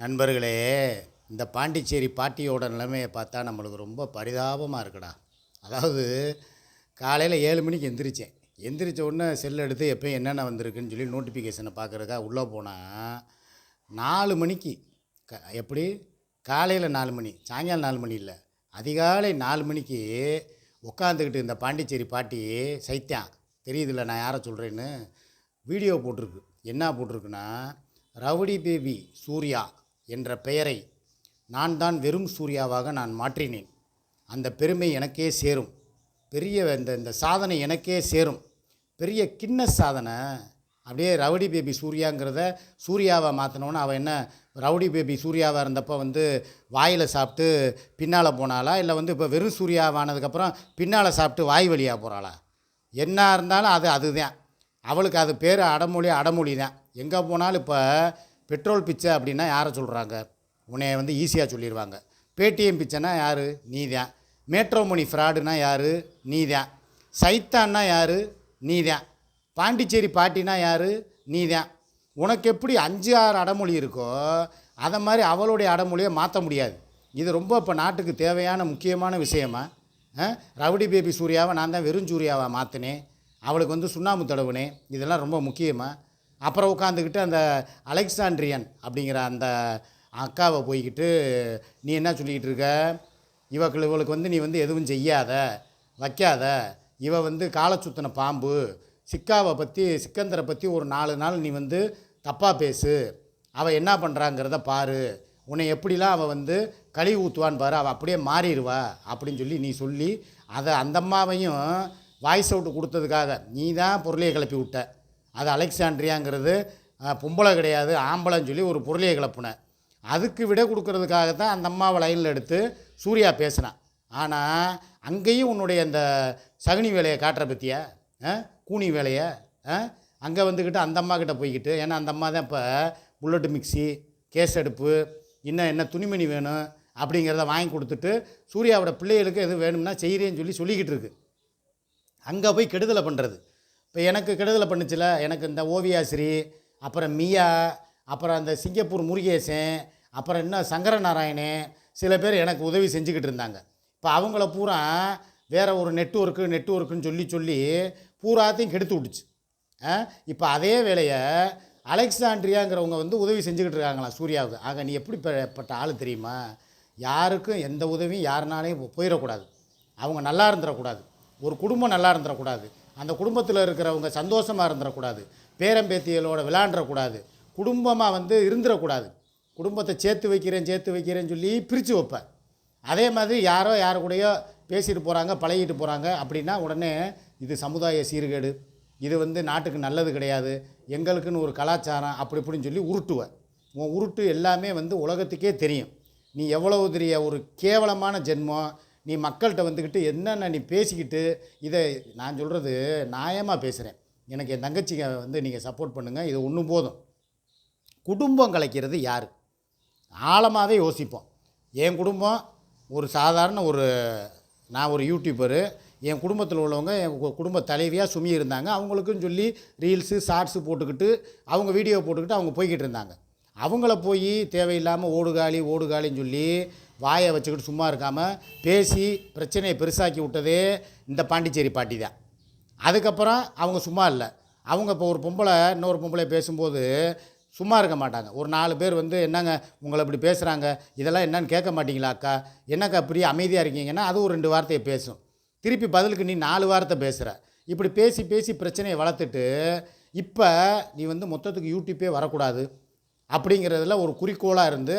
நண்பர்களே இந்த பாண்டிச்சேரி பாட்டியோட நிலைமையை பார்த்தா நம்மளுக்கு ரொம்ப பரிதாபமாக இருக்குடா. அதாவது காலையில் ஏழு மணிக்கு எந்திரிச்சேன். எந்திரிச்ச உடனே செல் எடுத்து எப்போயும் என்னென்ன வந்திருக்குன்னு சொல்லி நோட்டிஃபிகேஷனை பார்க்குறக்கா உள்ளே போனால் நாலு மணிக்கு க எப்படி? காலையில் நாலு மணி சாயங்காலம் நாலு மணி இல்லை. அதிகாலை நாலு மணிக்கு உட்காந்துக்கிட்டு இந்த பாண்டிச்சேரி பாட்டி சைத்தியம் தெரியுதுல்ல நான் யாரை சொல்கிறேன்னு வீடியோ போட்டிருக்கு. என்ன போட்டிருக்குன்னா ரவுடி பேபி சூர்யா என்ற பெயரை நான் தான் வெறும் சூர்யாவாக நான் மாற்றினேன். அந்த பெருமை எனக்கே சேரும். பெரிய இந்த இந்த சாதனை எனக்கே சேரும். பெரிய கிண்ண சாதனை. அப்படியே ரவுடி பேபி சூர்யாங்கிறத சூர்யாவை மாற்றினோன்னு அவள் என்ன ரவுடி பேபி சூர்யாவாக இருந்தப்போ வந்து வாயில் சாப்பிட்டு பின்னால் போனாளா? இல்லை வந்து இப்போ வெறும் சூர்யாவானதுக்கப்புறம் பின்னால் சாப்பிட்டு வாய் வழியாக போகிறாளா என்ன இருந்தாலும் அது அதுதான். அவளுக்கு அது பேர் அடமொழி அடமொழி தான் எங்கே போனாலும் இப்போ பெட்ரோல் பிச்சை அப்படின்னா யாரை சொல்கிறாங்க உன்னைய வந்து ஈஸியாக சொல்லிடுவாங்க பேடிஎம் பிச்சைனா யார்? நீ தான் மேட்ரோமணி ஃப்ராடுனா யார்? நீ தான் சைத்தான்னா யார்? நீ தான் பாண்டிச்சேரி பாட்டினா யார்? நீ தான் உனக்கு எப்படி அஞ்சு ஆறு அடமொழி இருக்கோ அதை மாதிரி அவளுடைய அடமொழியை மாற்ற முடியாது. இது ரொம்ப இப்போ நாட்டுக்கு தேவையான முக்கியமான விஷயமா? ஆ? ரவுடி பேபி சூர்யாவை நான் தான் வெறும் சூர்யாவை மாற்றினேன் அவளுக்கு வந்து சுண்ணாம்பு தடவுனே இதெல்லாம் ரொம்ப முக்கியமாக அப்புறம் உட்காந்துக்கிட்டு அந்த அலெக்சாண்ட்ரியன் அப்படிங்கிற அந்த அக்காவை போய்கிட்டு நீ என்ன சொல்லிக்கிட்டு இருக்க? இவக்கு இவளுக்கு வந்து நீ வந்து எதுவும் செய்யாத வைக்காத. இவ வந்து காலை சுத்தின பாம்பு. சிக்காவை பற்றி சிக்கந்தரை பற்றி ஒரு நாலு நாள் நீ வந்து தப்பாக பேசு. அவள் என்ன பண்ணுறாங்கிறத பாரு. உன்னை எப்படிலாம் அவள் வந்து கழுவி ஊற்றுவான்னு பாரு. அவள் அப்படியே மாறிடுவா அப்படின்னு சொல்லி நீ சொல்லி அதை அந்த அம்மாவையும் வாய்ஸ் அவுட்டு கொடுத்ததுக்காக நீ தான் பொருளையை கிளப்பி விட்ட. அது அலெக்சாண்ட்ரியாங்கிறது பொம்பளை கிடையாது ஆம்பளைன்னு சொல்லி ஒரு பொருளையை கிளப்புனேன் அதுக்கு விட கொடுக்கறதுக்காக தான் அந்த அம்மாவை லைனில் எடுத்து சூர்யா பேசினான் ஆனால் அங்கேயும் உன்னுடைய அந்த சகுனி வேலையை காட்டுற பற்றியா கூனி வேலையை? அங்கே வந்துக்கிட்டு அந்த அம்மா கிட்ட போய்கிட்டு ஏன்னா அந்த அம்மா தான் இப்போ புல்லட்டு மிக்ஸி கேஸ் அடுப்பு இன்னும் என்ன துணிமணி வேணும் அப்படிங்கிறத வாங்கி கொடுத்துட்டு சூர்யாவோட பிள்ளைகளுக்கு எது வேணும்னா செய்கிறேன்னு சொல்லி சொல்லிக்கிட்டு இருக்கு. அங்கே போய் கெடுதலை பண்ணுறது இப்போ எனக்கு கெடுதலை பண்ணுச்சுல எனக்கு இந்த ஓவியாசிரி அப்புறம் மியா அப்புறம் அந்த சிங்கப்பூர் முருகேசன் அப்புறம் இன்னும் சங்கர நாராயணன் சில பேர் எனக்கு உதவி செஞ்சுக்கிட்டு இருந்தாங்க. இப்போ அவங்கள பூரா வேறு ஒரு நெட்ஒர்க்கு நெட்ஒர்க்குன்னு சொல்லி சொல்லி பூராத்தையும் கெடுத்து விட்டுச்சு. இப்போ அதே வேலையை அலெக்சாண்ட்ரியாங்கிறவங்க வந்து உதவி செஞ்சுக்கிட்டு இருக்காங்களாம் சூர்யாவுக்கு. ஆக நீ எப்படிப்பட்ட ஆள் தெரியுமா? யாருக்கும் எந்த உதவியும் யாருனாலையும் போயிடக்கூடாது. அவங்க நல்லா இருந்துடக்கூடாது. ஒரு குடும்பம் நல்லா இருந்துடக்கூடாது. அந்த குடும்பத்தில் இருக்கிறவங்க சந்தோஷமாக இருந்துடக்கூடாது பேரம்பேத்திகளோட விளாண்டுறக்கூடாது குடும்பமாக வந்து இருந்துடக்கூடாது குடும்பத்தை சேர்த்து வைக்கிறேன் சேர்த்து வைக்கிறேன்னு சொல்லி பிரித்து வைப்பேன் அதே மாதிரி யாரோ யாரு கூடயோ பேசிட்டு போகிறாங்க பழகிட்டு போகிறாங்க அப்படின்னா உடனே இது சமுதாய சீர்கேடு. இது வந்து நாட்டுக்கு நல்லது கிடையாது. எங்களுக்குன்னு ஒரு கலாச்சாரம் அப்படி இப்படின்னு சொல்லி உருட்டுவேன் உன் உருட்டு எல்லாமே வந்து உலகத்துக்கே தெரியும். நீ எவ்வளவு பெரிய ஒரு கேவலமான ஜென்மம் நீ மக்கள்கிட்ட வந்துக்கிட்டு என்னென்ன நீ பேசிக்கிட்டு இதை நான் சொல்கிறது நியாயமாக பேசுகிறேன் எனக்கு என் தங்கச்சிங்க வந்து நீங்கள் சப்போர்ட் பண்ணுங்கள் இது ஒன்று போதும். குடும்பம் கலைக்கிறது யார்? ஆழமாகவே யோசிப்போம். என் குடும்பம் ஒரு சாதாரண ஒரு நான் ஒரு யூடியூபரு என் குடும்பத்தில் உள்ளவங்க என் கு- குடும்ப தலைவியாக சுமி இருந்தாங்க. அவங்களுக்குன்னு சொல்லி ரீல்ஸு ஷார்ட்ஸு போட்டுக்கிட்டு அவங்க வீடியோ போட்டுக்கிட்டு அவங்க போய்கிட்டு இருந்தாங்க. அவங்கள போய் தேவையில்லாமல் ஓடுகாலி ஓடுகாலின்னு சொல்லி வாயை வச்சுக்கிட்டு சும்மா இருக்காமல் பேசி பிரச்சனையை பெருசாக்கி விட்டதே இந்த பாண்டிச்சேரி பாட்டி தான். அதுக்கப்புறம் அவங்க சும்மா இல்லை. அவங்க இப்போ ஒரு பொம்பளை இன்னொரு பொம்பளை பேசும்போது சும்மா இருக்க மாட்டாங்க. ஒரு நாலு பேர் வந்து என்னங்க உங்களை இப்படி பேசுகிறாங்க இதெல்லாம் என்னன்னு கேட்க மாட்டீங்களா அக்கா? என்னக்கா இப்படி அமைதியாக இருக்கீங்கன்னா அது ஒரு ரெண்டு வார்த்தையை பேசும். திருப்பி பதிலுக்கு நீ நாலு வார்த்தை பேசுகிற இப்படி பேசி பேசி பிரச்சனையை வளர்த்துட்டு இப்போ நீ வந்து மொத்தத்துக்கு யூடியூப்பே வரக்கூடாது. அப்படிங்கிறதுல ஒரு குறிக்கோளாக இருந்து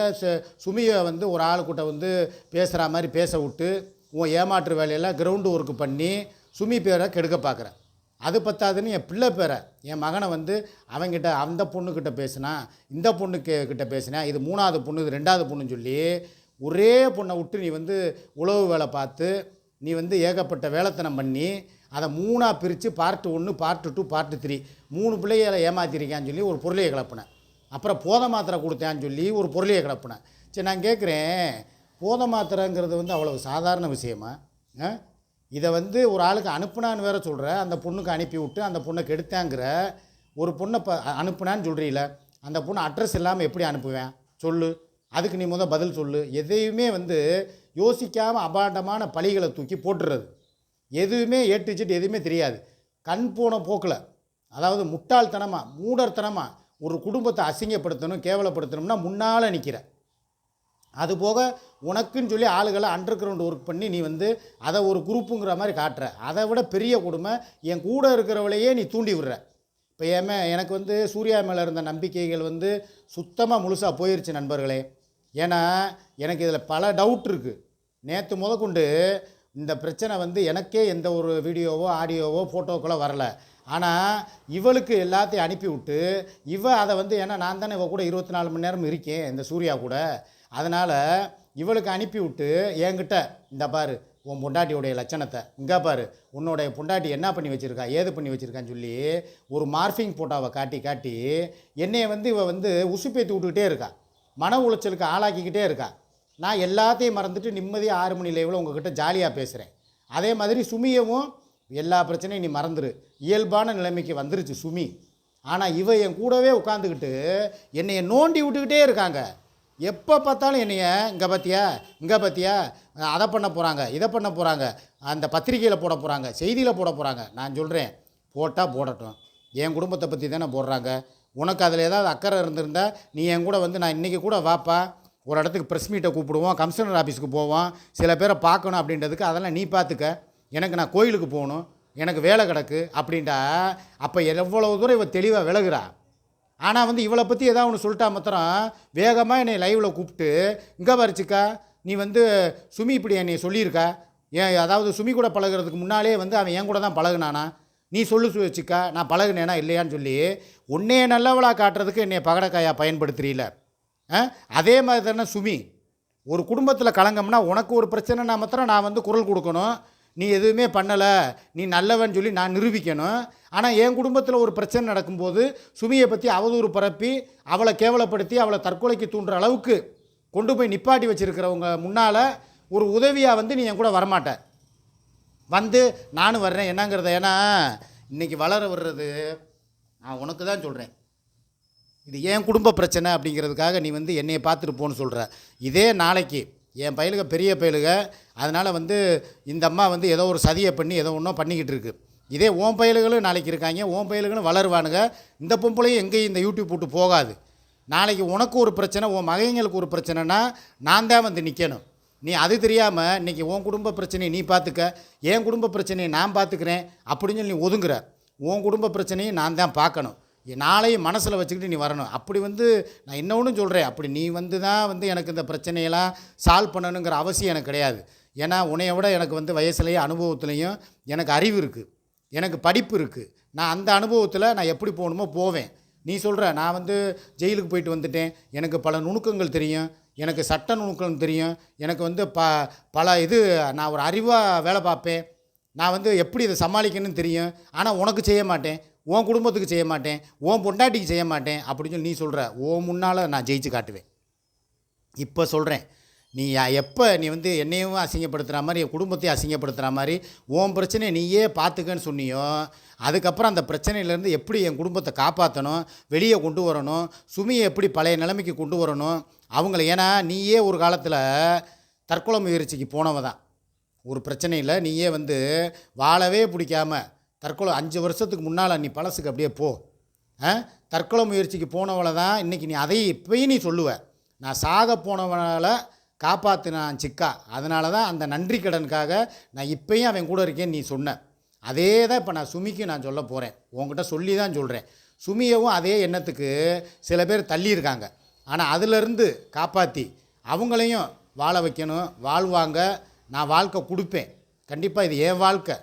சுமியை வந்து ஒரு ஆளுக்கிட்ட வந்து பேசுகிற மாதிரி பேச விட்டு உன் ஏமாற்று வேலையெல்லாம் கிரவுண்டு ஒர்க்கு பண்ணி சுமி பேரை கெடுக்க பார்க்குறேன் அது பத்தாதுன்னு என் பிள்ளை பேரை என் மகனை வந்து அவங்கிட்ட அந்த பொண்ணுக்கிட்ட பேசினா இந்த பொண்ணுக்கு கிட்ட பேசினா இது மூணாவது பொண்ணு இது ரெண்டாவது பொண்ணுன்னு சொல்லி ஒரே பொண்ணை விட்டு நீ வந்து உழவு வேலை பார்த்து நீ வந்து ஏகப்பட்ட வேலைத்தனம் பண்ணி அதை மூணாக பிரித்து பார்ட்டு ஒன்று பார்ட்டு டூ பார்ட்டு த்ரீ மூணு பிள்ளைகளை ஏமாற்றிருக்கியான்னு சொல்லி ஒரு பொருளையை கிளப்புனேன் அப்புறம் போத மாத்திரை கொடுத்தேன்னு சொல்லி ஒரு பொருளையை கிடப்புனேன். சரி நான் கேட்குறேன் போத மாத்திரைங்கிறது வந்து அவ்வளவு சாதாரண விஷயமா? ஆ? இதை வந்து ஒரு ஆளுக்கு அனுப்புனான்னு வேற சொல்கிற அந்த பொண்ணுக்கு அனுப்பி விட்டு அந்த பொண்ணை கெடுத்தாங்கிற ஒரு பொண்ணை ப அனுப்புனான்னு சொல்கிறீல அந்த பொண்ணு அட்ரஸ் இல்லாமல் எப்படி அனுப்புவேன்? சொல்லு. அதுக்கு நீ முதல் பதில் சொல்லு. எதையுமே வந்து யோசிக்காமல் அபாண்டமான பழிகளை தூக்கி போட்டுறது. எதுவுமே ஏட்டுச்சிட்டு எதுவுமே தெரியாது. கண் போன போக்கில். அதாவது முட்டாள்தனமாக மூடர்த்தனமாக ஒரு குடும்பத்தை அசிங்கப்படுத்தணும் கேவலப்படுத்தணும்னா முன்னால் நிற்கிற அதுபோக உனக்குன்னு சொல்லி ஆளுகளை அண்டர் கிரவுண்ட் ஒர்க் பண்ணி நீ வந்து அதை ஒரு குரூப்புங்கிற மாதிரி காட்டுற. அதை விட பெரிய கொடுமை என் கூட இருக்கிறவளையே நீ தூண்டி விடுற. இப்போ ஏமே எனக்கு வந்து சூர்யா மேலே இருந்த நம்பிக்கைகள் வந்து சுத்தமாக முழுசாக போயிருச்சு நண்பர்களே. ஏன்னா எனக்கு இதில் பல டவுட் இருக்குது நேற்று முதற்கொண்டு இந்த பிரச்சனை வந்து எனக்கே எந்த ஒரு வீடியோவோ ஆடியோவோ ஃபோட்டோக்களோ வரல. ஆனால் இவளுக்கு எல்லாத்தையும் அனுப்பி விட்டு இவ அதை வந்து ஏன்னா நான் தானே இவ கூட இருபத்தி நாலு மணி நேரம் இருக்கேன் இந்த சூர்யா கூட. அதனால் இவளுக்கு அனுப்பி விட்டு என்கிட்ட இந்த பாரு உன் பொண்டாட்டியுடைய லட்சணத்தை. இங்கே பாரு உன்னுடைய பொண்டாட்டி என்ன பண்ணி வச்சுருக்கா ஏது பண்ணி வச்சுருக்கான்னு சொல்லி ஒரு மார்ஃபிங் போட்டோவை காட்டி காட்டி என்னையை வந்து இவள் வந்து உசுப்பேற்றி விட்டுக்கிட்டே இருக்கா. மன உளைச்சலுக்கு ஆளாக்கிக்கிட்டே இருக்கா. நான் எல்லாத்தையும் மறந்துட்டு நிம்மதியாக ஆறு மணி லைவில் உங்ககிட்ட ஜாலியாக பேசுகிறேன் அதே மாதிரி சுமியவும் எல்லா பிரச்சனையும் நீ மறந்துடு இயல்பான நிலைமைக்கு வந்துருச்சு சுமி. ஆனால் இவ என் கூடவே உட்காந்துக்கிட்டு என்னைய நோண்டி விட்டுக்கிட்டே இருக்காங்க. எப்போ பார்த்தாலும் என்னைய இங்கே பார்த்தியா இங்கே பார்த்தியா அதை பண்ண போகிறாங்க இதை பண்ண போகிறாங்க அந்த பத்திரிக்கையில் போட போகிறாங்க செய்தியில் போட போகிறாங்க நான் சொல்கிறேன் போட்டால் போடட்டும். என் குடும்பத்தை பற்றி தானே போடுறாங்க. உனக்கு அதில் ஏதாவது அக்கறை இருந்திருந்தா நீ என் கூட வந்து நான் இன்றைக்கி கூட வாப்பா. ஒரு இடத்துக்கு ப்ரெஸ் மீட்டை கூப்பிடுவோம் கமிஷனர் ஆஃபீஸுக்கு போவோம். சில பேரை பார்க்கணும் அப்படின்றதுக்கு அதெல்லாம் நீ பார்த்துக்க. எனக்கு நான் கோயிலுக்கு போகணும் எனக்கு வேலை கிடக்கு அப்படின்ட்டா அப்போ எவ்வளோ தூரம் இவள் தெளிவாக விலகுறா? ஆனால் வந்து இவளை பற்றி ஏதாவது ஒன்று சொல்லிட்டா மாத்திரம் வேகமாக என்னை லைவில் கூப்பிட்டு இங்கே பறிச்சிக்கா நீ வந்து சுமி இப்படி என்னை சொல்லியிருக்கா? ஏன் அதாவது சுமி கூட பழகுறதுக்கு முன்னாலே வந்து அவன் என் கூட தான் பழகுனானா? நீ சொல்லு சு- வச்சுக்கா நான் பழகுனேனா இல்லையான்னு சொல்லி உன்னையே நல்லவளாக காட்டுறதுக்கு என்னை பகடக்காயாக பயன்படுத்துறீல ஆ? அதே மாதிரி தானே சுமி. ஒரு குடும்பத்தில் கலங்கம்னா உனக்கு ஒரு பிரச்சனைனா மாத்திரம் நான் வந்து குரல் கொடுக்கணும். நீ எதுவுமே பண்ணலை நீ நல்லவன் சொல்லி நான் நிரூபிக்கணும். ஆனால் என் குடும்பத்தில் ஒரு பிரச்சனை நடக்கும்போது சுமியை பற்றி அவதூறு பரப்பி அவளை கேவலப்படுத்தி அவளை தற்கொலைக்கு தூண்டுற அளவுக்கு கொண்டு போய் நிப்பாட்டி வச்சுருக்கிறவங்க முன்னால் ஒரு உதவியாக வந்து நீ என் கூட வரமாட்ட. வந்து நானும் வர்றேன் என்னங்கிறத. ஏன்னா இன்றைக்கி வளர வர்றது நான் உனக்கு தான் சொல்கிறேன் இது என் குடும்ப பிரச்சனை அப்படிங்கிறதுக்காக நீ வந்து என்னையை பார்த்துட்டு போன்னு சொல்கிற இதே நாளைக்கு என் பயலுக பெரிய பயலுக அதனால் வந்து இந்த அம்மா வந்து ஏதோ ஒரு சதியை பண்ணி ஏதோ ஒன்றும் பண்ணிக்கிட்டு இருக்கு. இதே ஓம் பயலுகளும் நாளைக்கு இருக்காங்க ஓம் பயலுகளும் வளருவானுங்க. இந்த பொம்பளையும் எங்கேயும் இந்த யூடியூப் விட்டு போகாது. நாளைக்கு உனக்கு ஒரு பிரச்சனை உன் மகைங்களுக்கு ஒரு பிரச்சனைனா நான் தான் வந்து நிற்கணும் நீ அது தெரியாமல் இன்றைக்கி உன் குடும்ப பிரச்சனையை நீ பார்த்துக்க என் குடும்ப பிரச்சனையை நான் பார்த்துக்கிறேன் அப்படின்னு சொல்லி நீ ஒதுங்குற. உன் குடும்ப பிரச்சனையை நான் தான் பார்க்கணும் நாளையும் மனசில் வச்சுக்கிட்டு நீ வரணும். அப்படி வந்து நான் இன்னொன்று சொல்கிறேன் அப்படி நீ வந்து தான் வந்து எனக்கு இந்த பிரச்சனையெல்லாம் சால்வ் பண்ணணுங்கிற அவசியம் எனக்கு கிடையாது. ஏன்னா உன்னைய விட எனக்கு வந்து வயசுலேயும் அனுபவத்துலேயும் எனக்கு அறிவு இருக்குது எனக்கு படிப்பு இருக்குது நான் அந்த அனுபவத்தில் நான் எப்படி போகணுமோ போவேன். நீ சொல்கிற நான் வந்து ஜெயிலுக்கு போயிட்டு வந்துட்டேன். எனக்கு பல நுணுக்கங்கள் தெரியும். எனக்கு சட்ட நுணுக்கம் தெரியும். எனக்கு வந்து ப பல இது நான் ஒரு அறிவாக வேலை பார்ப்பேன். நான் வந்து எப்படி இதை சமாளிக்கணும்னு தெரியும். ஆனால் உனக்கு செய்ய மாட்டேன். உன் குடும்பத்துக்கு செய்ய மாட்டேன் உன் பொண்டாட்டிக்கு செய்ய மாட்டேன் அப்படின்னு சொல்லி நீ சொல்கிற ஓ முன்னால் நான் ஜெயிச்சு காட்டுவேன். இப்போ சொல்கிறேன் நீ எப்போ நீ வந்து என்னையும் அசிங்கப்படுத்துகிற மாதிரி என் குடும்பத்தையும் அசிங்கப்படுத்துகிற மாதிரி உன் பிரச்சனையை நீயே பார்த்துக்கன்னு சொன்னியோ அதுக்கப்புறம் அந்த பிரச்சனையிலேருந்து எப்படி என் குடும்பத்தை காப்பாற்றணும் வெளியே கொண்டு வரணும் சுமியை எப்படி பழைய நிலைமைக்கு கொண்டு வரணும் அவங்கள ஏன்னா நீயே ஒரு காலத்தில் தற்கொலை முயற்சிக்கு போனவ தான். ஒரு பிரச்சனையில் நீயே வந்து வாழவே பிடிக்காம தற்கொலை அஞ்சு வருஷத்துக்கு முன்னால் நீ பழசுக்கு அப்படியே போ. தற்கொலை முயற்சிக்கு போனவளை தான் இன்றைக்கி நீ அதையும் இப்போயும் நீ சொல்லுவ. நான் சாக போனவனால் காப்பாற்றினான் சிக்கா. அதனால தான் அந்த நன்றி கடனுக்காக நான் இப்போயும் அவன் கூட இருக்கேன்னு நீ சொன்ன. அதே தான் இப்போ நான் சுமிக்கு நான் சொல்ல போகிறேன் உங்ககிட்ட சொல்லி தான் சொல்கிறேன் சுமியவும் அதே எண்ணத்துக்கு சில பேர் தள்ளியிருக்காங்க. ஆனால் அதிலிருந்து காப்பாற்றி அவங்களையும் வாழ வைக்கணும். வாழ்வாங்க. நான் வாழ்க்கை கொடுப்பேன். கண்டிப்பாக இது என் வாழ்க்கை.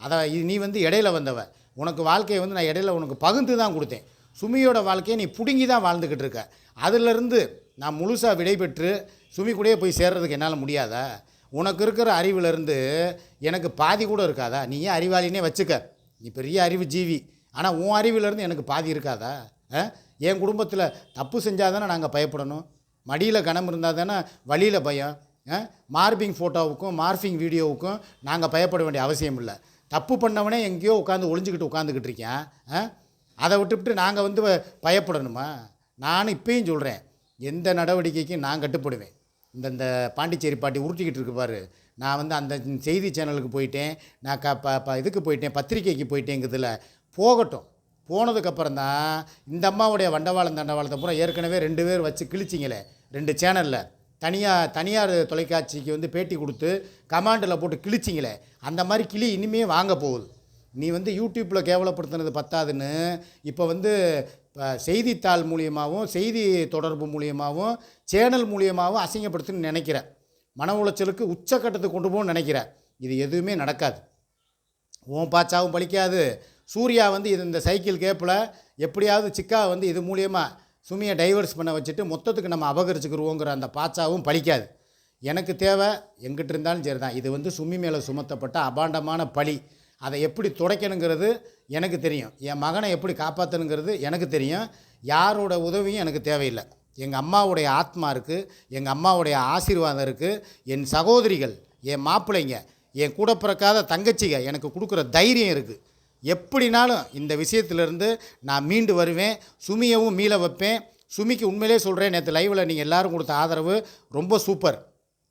அதை இது நீ வந்து இடையில வந்தவ. உனக்கு வாழ்க்கையை வந்து நான் இடையில உனக்கு பகிர்ந்து தான் கொடுத்தேன். சுமியோட வாழ்க்கையை நீ பிடுங்கி தான் வாழ்ந்துக்கிட்டு இருக்க. அதிலிருந்து நான் முழுசாக விடைபெற்று சுமி கூடயே போய் சேர்றதுக்கு என்னால் முடியாதா? உனக்கு இருக்கிற அறிவிலிருந்து எனக்கு பாதி கூட இருக்காதா? நீ ஏன் அறிவாளினே வச்சுக்க. நீ பெரிய அறிவு ஜீவி. ஆனால் உன் அறிவிலேருந்து எனக்கு பாதி இருக்காதா? ஆ? என் குடும்பத்தில் தப்பு செஞ்சால் தானே நாங்கள் பயப்படணும்? மடியில் கனம் இருந்தால் தானே வழியில் பயம்? ஆ? மார்பிங் ஃபோட்டோவுக்கும் மார்பிங் வீடியோவுக்கும் நாங்கள் பயப்பட வேண்டிய அவசியம் இல்லை. தப்பு பண்ணவனே எங்கேயோ உட்காந்து ஒளிஞ்சிக்கிட்டு உட்காந்துக்கிட்டு இருக்கேன் ஆ? அதை விட்டுவிட்டு நாங்கள் வந்து வ- பயப்படணுமா? நானும் இப்பயும் சொல்கிறேன் எந்த நடவடிக்கைக்கும் நான் கட்டுப்படுவேன். இந்த இந்த பாண்டிச்சேரி பாட்டி உருட்டிக்கிட்டு இருக்கு பாரு. நான் வந்து அந்த செய்தி சேனலுக்கு போயிட்டேன் நான் க ப ப இதுக்கு போயிட்டேன் பத்திரிக்கைக்கு போயிட்டேங்கிறதுல போகட்டும். போனதுக்கப்புறம் தான் இந்த அம்மாவுடைய வண்டவாளம் தண்டவாளத்தை பூரா ஏற்கனவே ரெண்டு பேர் வச்சு கிழிச்சிங்களே ரெண்டு சேனலில். தனியாக தனியார் தொலைக்காட்சிக்கு வந்து பேட்டி கொடுத்து கமாண்டில் போட்டு கிழிச்சிங்களே அந்த மாதிரி கிளி இனிமே வாங்க போகுது. நீ வந்து யூடியூப்பில் கேவலப்படுத்தினது பத்தாதுன்னு இப்போ வந்து இப்போ செய்தித்தாள் மூலியமாகவும் செய்தி தொடர்பு மூலியமாகவும் சேனல் மூலியமாகவும் அசிங்கப்படுத்துன்னு நினைக்கிற. மன உளைச்சலுக்கு உச்சக்கட்டத்துக்கு கொண்டு போகணும்னு நினைக்கிற. இது எதுவுமே நடக்காது. ஓம் பாச்சாவும் பலிக்காது சூர்யா வந்து இது இந்த சைக்கிள் கேப்பில் எப்படியாவது சிக்கா வந்து இது மூலியமாக சுமியை டைவர்ஸ் பண்ண வச்சுட்டு மொத்தத்துக்கு நம்ம அபகரிச்சுக்கிருவோங்கிற அந்த பாச்சாவும் பழிக்காது. எனக்கு தேவை எங்கிட்ட இருந்தாலும் சரி தான் இது வந்து சுமி மேலே சுமத்தப்பட்ட அபாண்டமான பழி. அதை எப்படி துடைக்கணுங்கிறது எனக்கு தெரியும். என் மகனை எப்படி காப்பாற்றணுங்கிறது எனக்கு தெரியும். யாரோட உதவியும் எனக்கு தேவையில்லை. எங்கள் அம்மாவுடைய ஆத்மா இருக்குது எங்கள் அம்மாவுடைய ஆசீர்வாதம் இருக்குது என் சகோதரிகள் என் மாப்பிள்ளைங்க என் கூட பிறக்காத தங்கச்சிங்க எனக்கு கொடுக்குற தைரியம் இருக்குது எப்படினாலும் இந்த விஷயத்திலிருந்து நான் மீண்டு வருவேன். சுமியவும் மீள வைப்பேன். சுமிக்கு உண்மையிலே சொல்கிறேன் நேற்று லைவில் நீங்கள் எல்லாரும் கொடுத்த ஆதரவு ரொம்ப சூப்பர்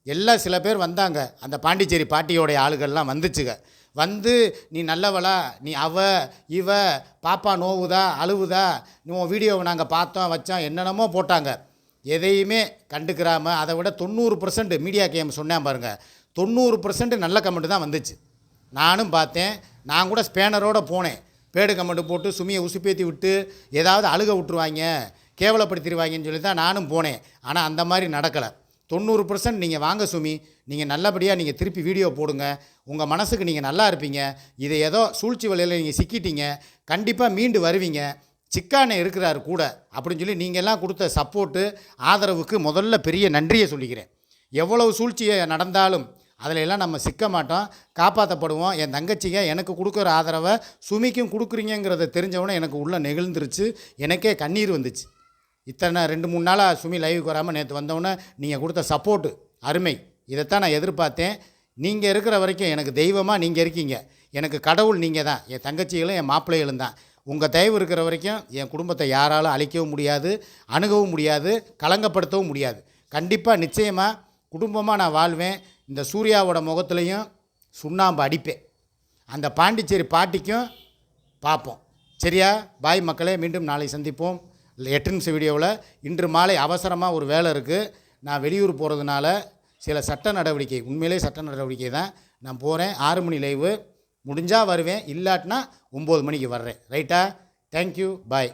எல்லாம் சில பேர் வந்தாங்க. அந்த பாண்டிச்சேரி பாட்டியோடைய ஆளுகள்லாம் வந்துச்சுங்க. வந்து நீ நல்லவளா நீ அவ இவ பாப்பா நோவுதா அழுவுதா நீ உன் வீடியோவை நாங்கள் பார்த்தோம் வச்சோம் என்னென்னமோ போட்டாங்க. எதையுமே கண்டுக்கிறாமல் அதை விட தொண்ணூறு பர்சன்ட் மீடியா கேம் சொன்னேன் பாருங்கள் தொண்ணூறு பர்சன்ட் நல்ல கமெண்ட் தான் வந்துச்சு. நானும் பார்த்தேன். நான் கூட ஸ்பேனரோடு போனேன். பேடு கமெண்ட் போட்டு சுமியை உசுப்பேத்தி விட்டு ஏதாவது அழுக விட்டுருவாங்க கேவலப்படுத்திடுவாங்கன்னு சொல்லி தான் நானும் போனேன். ஆனால் அந்த மாதிரி நடக்கலை. தொண்ணூறு பர்சன்ட் நீங்கள் வாங்க சுமி. நீங்கள் நல்லபடியாக நீங்கள் திருப்பி வீடியோ போடுங்க. உங்கள் மனசுக்கு நீங்கள் நல்லா இருப்பீங்க. இதை ஏதோ சூழ்ச்சி வலையில் நீங்கள் சிக்கிட்டீங்க. கண்டிப்பாக மீண்டு வருவீங்க. சிக்கானே இருக்கிறாரு கூட அப்படின்னு சொல்லி நீங்கள் எல்லாம் கொடுத்த சப்போர்ட்டு ஆதரவுக்கு முதல்ல பெரிய நன்றியை சொல்லிக்கிறேன். எவ்வளவு சூழ்ச்சியை நடந்தாலும் அதில் எல்லாம் நம்ம சிக்க மாட்டோம். காப்பாற்றப்படுவோம் என் தங்கச்சிங்க எனக்கு கொடுக்குற ஆதரவை சுமிக்கும் கொடுக்குறீங்கிறத தெரிஞ்சவொடனே எனக்கு உள்ளே நெகிழ்ந்துருச்சு. எனக்கே கண்ணீர் வந்துச்சு. இத்தனை ரெண்டு மூணு நாளாக சுமி லைவுக்கு வராமல் நேற்று வந்தோடனே நீங்கள் கொடுத்த சப்போர்ட்டு அருமை. இதைத்தான் நான் எதிர்பார்த்தேன். நீங்கள் இருக்கிற வரைக்கும் எனக்கு தெய்வமாக நீங்கள் இருக்கீங்க. எனக்கு கடவுள் நீங்கள் தான். என் தங்கச்சிகளும் என் மாப்பிள்ளைகளும் தான். உங்கள் தயவு இருக்கிற வரைக்கும் என் குடும்பத்தை யாராலும் அழிக்கவும் முடியாது அணுகவும் முடியாது களங்கப்படுத்தவும் முடியாது. கண்டிப்பாக நிச்சயமாக குடும்பமாக நான் வாழ்வேன். இந்த சூர்யாவோட முகத்துலையும் சுண்ணாம்பு அடிப்பேன் அந்த பாண்டிச்சேரி பாட்டிக்கும் பார்ப்போம் சரியா? பாய் மக்களே மீண்டும் நாளை சந்திப்போம். எட்டு நிமிஷம் வீடியோவில். இன்று மாலை அவசரமாக ஒரு வேலை இருக்குது நான் வெளியூர் போகிறதுனால சில சட்ட நடவடிக்கை உண்மையிலே சட்ட நடவடிக்கை தான் நான் போகிறேன் ஆறு மணி லைவு. முடிஞ்சால் வருவேன். இல்லாட்டினா ஒம்பது மணிக்கு வர்றேன். ரைட்டா? Thank you bye